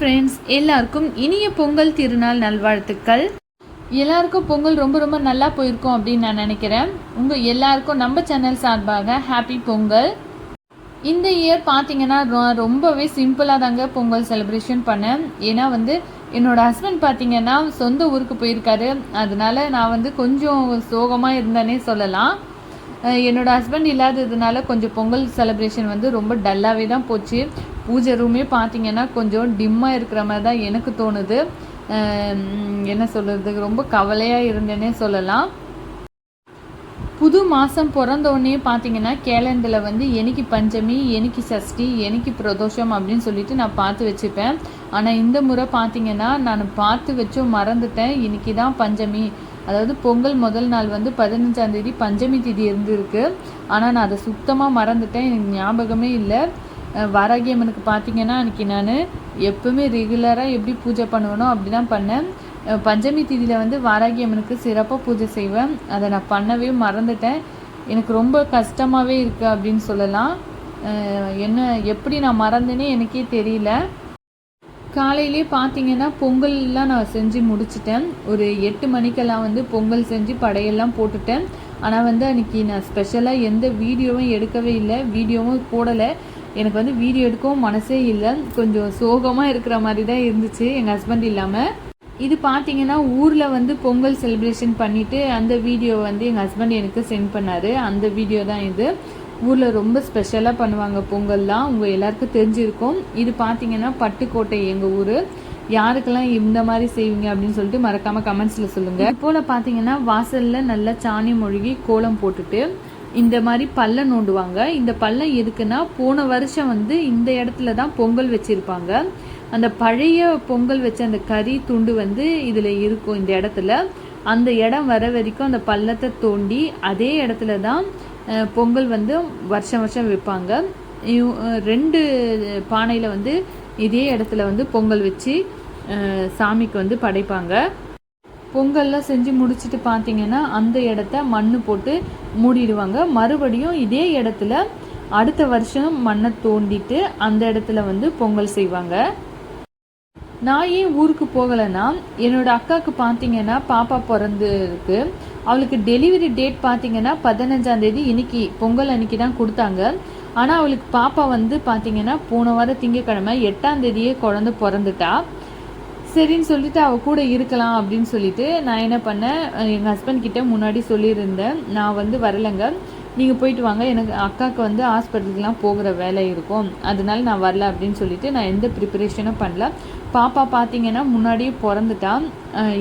Friends எல்லாருக்கும் இனிய பொங்கல் திருநாள் நல்வாழ்த்துக்கள். எல்லாருக்கும் பொங்கல் ரொம்ப ரொம்ப நல்லா போயிருக்கும் அப்படின்னு நான் நினைக்கிறேன். உங்கள் எல்லாருக்கும் நம்ம சேனல் சார்பாக ஹாப்பி பொங்கல். இந்த இயர் பார்த்தீங்கன்னா ரொ- ரொம்பவே சிம்பிளாக தாங்க பொங்கல் செலிப்ரேஷன் பண்ணேன். ஏன்னா வந்து என்னோட ஹஸ்பண்ட் பார்த்தீங்கன்னா சொந்த ஊருக்கு போயிருக்காரு. அதனால நான் வந்து கொஞ்சம் சோகமாக இருந்தேனே சொல்லலாம். என்னோடய என்னோட ஹஸ்பண்ட் இல்லாததுனால கொஞ்சம் பொங்கல் செலிப்ரேஷன் வந்து ரொம்ப டல்லாகவே தான் போச்சு. பூஜை ரூமே பார்த்தீங்கன்னா கொஞ்சம் டிம்மாக இருக்கிற மாதிரி தான் எனக்கு தோணுது. என்ன சொல்கிறது ரொம்ப கவலையாக இருந்தேனே சொல்லலாம். புது மாதம் பிறந்தோடனே பார்த்தீங்கன்னா கேலண்டரில் வந்து எனக்கு பஞ்சமி எனக்கு சஷ்டி எனக்கு பிரதோஷம் அப்படின்னு சொல்லிட்டு நான் பார்த்து வச்சுப்பேன். ஆனால் இந்த முறை பார்த்தீங்கன்னா நான் பார்த்து வச்சும் மறந்துட்டேன். இன்னைக்கு தான் பஞ்சமி. அதாவது பொங்கல் முதல் நாள் வந்து பதினஞ்சாம் தேதி பஞ்சமி திதி இருந்திருக்கு. ஆனால் நான் அதை சுத்தமாக மறந்துட்டேன். எனக்கு ஞாபகமே இல்லை. வாராகி அம்மனுக்கு பார்த்தீங்கன்னா அன்றைக்கி நான் எப்பவுமே ரெகுலராக எப்படி பூஜை பண்ணுவேனோ அப்படி தான் பண்ணேன் பஞ்சமி திதியில் வந்து வாராகி அம்மனுக்கு சிறப்பாக பூஜை செய்வேன். அதை நான் பண்ணவே மறந்துட்டேன். எனக்கு ரொம்ப கஷ்டமாகவே இருக்குது அப்படின்னு சொல்லலாம். என்ன எப்படி நான் மறந்தேனே எனக்கே தெரியல. காலையிலே பார்த்தீங்கன்னா பொங்கல்லாம் நான் செஞ்சு முடிச்சிட்டேன். ஒரு எட்டு மணிக்கெல்லாம் வந்து பொங்கல் செஞ்சு படையெல்லாம் போட்டுட்டேன். ஆனால் வந்து அன்றைக்கி நான் ஸ்பெஷலாக எந்த வீடியோவும் எடுக்கவே இல்லை. வீடியோவும் போடலை. எனக்கு வந்து வீடியோ எடுக்கவும் மனசே இல்லை. கொஞ்சம் சோகமாக இருக்கிற மாதிரி தான் இருந்துச்சு எங்கள் ஹஸ்பண்ட் இல்லாமல் இது பார்த்தீங்கன்னா ஊரில் வந்து பொங்கல் செலிப்ரேஷன் பண்ணிவிட்டு அந்த வீடியோ வந்து எங்கள் ஹஸ்பண்ட் எனக்கு சென்ட் பண்ணார். அந்த வீடியோ தான் இது. ஊரில் ரொம்ப ஸ்பெஷலாக பண்ணுவாங்க பொங்கல்லாம். உங்கள் எல்லாருக்கும் தெரிஞ்சிருக்கும். இது பார்த்தீங்கன்னா பட்டுக்கோட்டை எங்கள் ஊர். யாருக்கெல்லாம் இந்த மாதிரி செய்வீங்க அப்படின்னு சொல்லிட்டு மறக்காமல் கமெண்ட்ஸில் சொல்லுங்கள் இப்போல பார்த்தீங்கன்னா வாசலில் நல்லா சாணி மொழுகி கோலம் போட்டுட்டு இந்த மாதிரி பள்ளம் நோண்டுவாங்க. இந்த பள்ளம் எதுக்குன்னா போன வருஷம் வந்து இந்த இடத்துல தான் பொங்கல் வச்சுருப்பாங்க. அந்த பழைய பொங்கல் வச்ச அந்த கறி துண்டு வந்து இதில் இருக்கும் இந்த இடத்துல. அந்த இடம் வர வரைக்கும் அந்த பள்ளத்தை தோண்டி அதே இடத்துல தான் பொங்கல் வந்து வருஷம் வருஷம் வைப்பாங்க. ரெண்டு பானையில் வந்து இதே இடத்துல வந்து பொங்கல் வச்சு சாமிக்கு வந்து படைப்பாங்க. பொங்கல்லாம் செஞ்சு முடிச்சுட்டு பார்த்தீங்கன்னா அந்த இடத்த மண்ணு போட்டு மூடிடுவாங்க. மறுபடியும் இதே இடத்துல அடுத்த வருஷம் மண்ணை தோண்டிட்டு அந்த இடத்துல வந்து பொங்கல் செய்வாங்க. நான் ஏன் ஊருக்கு போகலைன்னா என்னோட அக்காவுக்கு பார்த்தீங்கன்னா பாப்பா பிறந்துருக்கு. அவளுக்கு டெலிவரி டேட் பார்த்தீங்கன்னா பதினஞ்சாம் தேதி இன்னைக்கு பொங்கல் அன்னைக்கு தான் கொடுத்தாங்க. ஆனால் அவளுக்கு பாப்பா வந்து பார்த்தீங்கன்னா போன வாரம் திங்கக்கிழமை எட்டாம் தேதியே குழந்தை பிறந்துட்டா. சரின்னு சொல்லிட்டு அவள் கூட இருக்கலாம் அப்படின்னு சொல்லிட்டு நான் என்ன பண்ணேன் எங்கள் ஹஸ்பண்ட் கிட்ட முன்னாடி சொல்லியிருந்தேன். நான் வந்து வரலைங்க. நீங்கள் போயிட்டு வாங்க. எனக்கு அக்காவுக்கு வந்து ஹாஸ்பிட்டலுக்குலாம் போகிற வேலை இருக்கும். அதனால நான் வரல அப்படின்னு சொல்லிட்டு நான் எந்த ப்ரிப்பரேஷனும் பண்ணல. பாப்பா பார்த்தீங்கன்னா முன்னாடியே பிறந்துட்டா.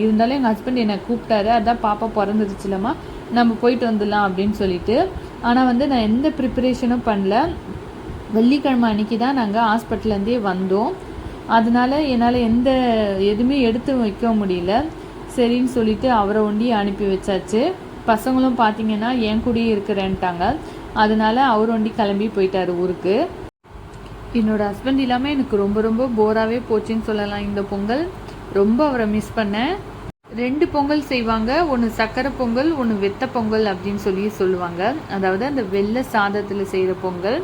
இருந்தாலும் எங்கள் ஹஸ்பண்ட் என்னை கூப்பிட்டாரு. அதான் பாப்பா பிறந்துருச்சுலம்மா. நம்ம போயிட்டு வந்துடலாம் அப்படின்னு சொல்லிட்டு. ஆனால் வந்து நான் எந்த ப்ரிப்பரேஷனும் பண்ணல. வெள்ளிக்கிழமை அன்னைக்கு தான் நாங்கள் ஹாஸ்பிட்டல்லேருந்தே வந்தோம். அதனால என்னால் எந்த எதுவுமே எடுத்து வைக்க முடியல. சரின்னு சொல்லிட்டு அவரை ஒண்டி அனுப்பி வச்சாச்சு. பசங்களும் பார்த்தீங்கன்னா என் கூடயே இருக்கிறேன்ட்டாங்க. அதனால அவர் ஒண்டி கிளம்பி போயிட்டார் ஊருக்கு. என்னோட ஹஸ்பண்ட் இல்லாமல் எனக்கு ரொம்ப ரொம்ப போராகவே போச்சுன்னு சொல்லலாம் இந்த பொங்கல். ரொம்ப அவரை மிஸ் பண்ணேன். ரெண்டு பொங்கல் செய்வாங்க. ஒன்று சக்கரை பொங்கல் ஒன்று வெத்த பொங்கல் அப்படின்னு சொல்லி சொல்லுவாங்க. அதாவது அந்த வெள்ளை சாதத்தில் செய்கிற பொங்கல்.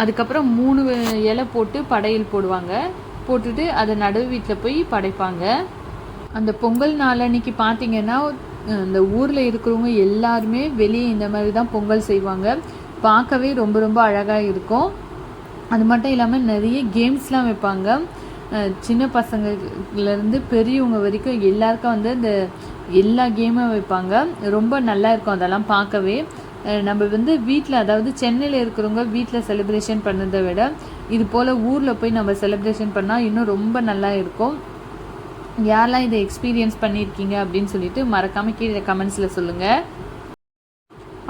அதுக்கப்புறம் மூணு இலை போட்டு படையல் போடுவாங்க. போட்டுட்டு அதை நடுவு வீட்டில் போய் படைப்பாங்க. அந்த பொங்கல் நாளன்னைக்கு பார்த்தீங்கன்னா இந்த ஊரில் இருக்கிறவங்க எல்லாருமே வெளியே இந்த மாதிரி தான் பொங்கல் செய்வாங்க. பார்க்கவே ரொம்ப ரொம்ப அழகாக இருக்கும். அது மட்டும் இல்லாமல் நிறைய கேம்ஸ்லாம் வைப்பாங்க. அஹ் சின்ன பசங்கள்லேருந்து பெரியவங்க வரைக்கும் எல்லாருக்கும் வந்து இந்த எல்லா கேமும் வைப்பாங்க. ரொம்ப நல்லா இருக்கும் அதெல்லாம் பார்க்கவே. அஹ் நம்ம வந்து வீட்டில் அதாவது சென்னையில் இருக்கிறவங்க வீட்டில் செலிப்ரேஷன் பண்ணதை விட இது போல் ஊரில் போய் நம்ம செலிப்ரேஷன் பண்ணால் இன்னும் ரொம்ப நல்லா இருக்கும். யாரெல்லாம் இதை எக்ஸ்பீரியன்ஸ் பண்ணியிருக்கீங்க அப்படின்னு சொல்லிட்டு மறக்காமல் கீழே கமெண்ட்ஸில் சொல்லுங்கள்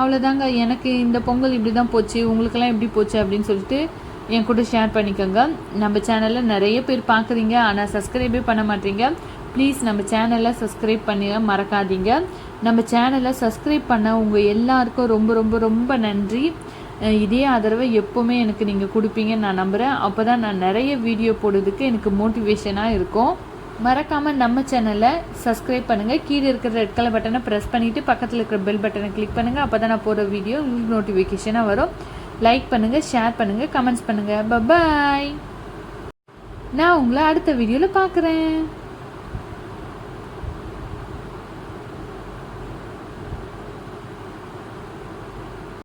அவ்வளோதாங்க எனக்கு இந்த பொங்கல் இப்படி தான் போச்சு உங்களுக்கெல்லாம் எப்படி போச்சு அப்படின்னு சொல்லிட்டு என் கூட ஷேர் பண்ணிக்கோங்க. நம்ம சேனலில் நிறைய பேர் பார்க்குறீங்க ஆனால் சப்ஸ்கிரைபே பண்ண மாட்டீங்க. ப்ளீஸ் நம்ம சேனலை சப்ஸ்கிரைப் பண்ணி மறக்காதீங்க. நம்ம சேனலை சப்ஸ்கிரைப் பண்ண உங்கள் எல்லாருக்கும் ரொம்ப ரொம்ப ரொம்ப நன்றி. இதே ஆதரவை எப்போவுமே எனக்கு நீங்கள் கொடுப்பீங்கன்னு நான் நம்புகிறேன் அப்போ தான் நான் நிறைய வீடியோ போடுறதுக்கு எனக்கு மோட்டிவேஷனாக இருக்கும். மறக்காமல் நம்ம சேனலை சப்ஸ்கிரைப் பண்ணுங்கள் கீழே இருக்கிற ரெட் கலர் பட்டனை ப்ரெஸ் பண்ணிவிட்டு பக்கத்தில் இருக்கிற பெல் பட்டனை கிளிக் பண்ணுங்கள் அப்போ தான் நான் போடுற வீடியோ உங்களுக்கு நோட்டிஃபிகேஷனாக வரும். லைக் பண்ணுங்கள் ஷேர் பண்ணுங்கள் கமெண்ட்ஸ் பண்ணுங்கள் பபாய் நான் உங்களை அடுத்த வீடியோவில் பார்க்குறேன்.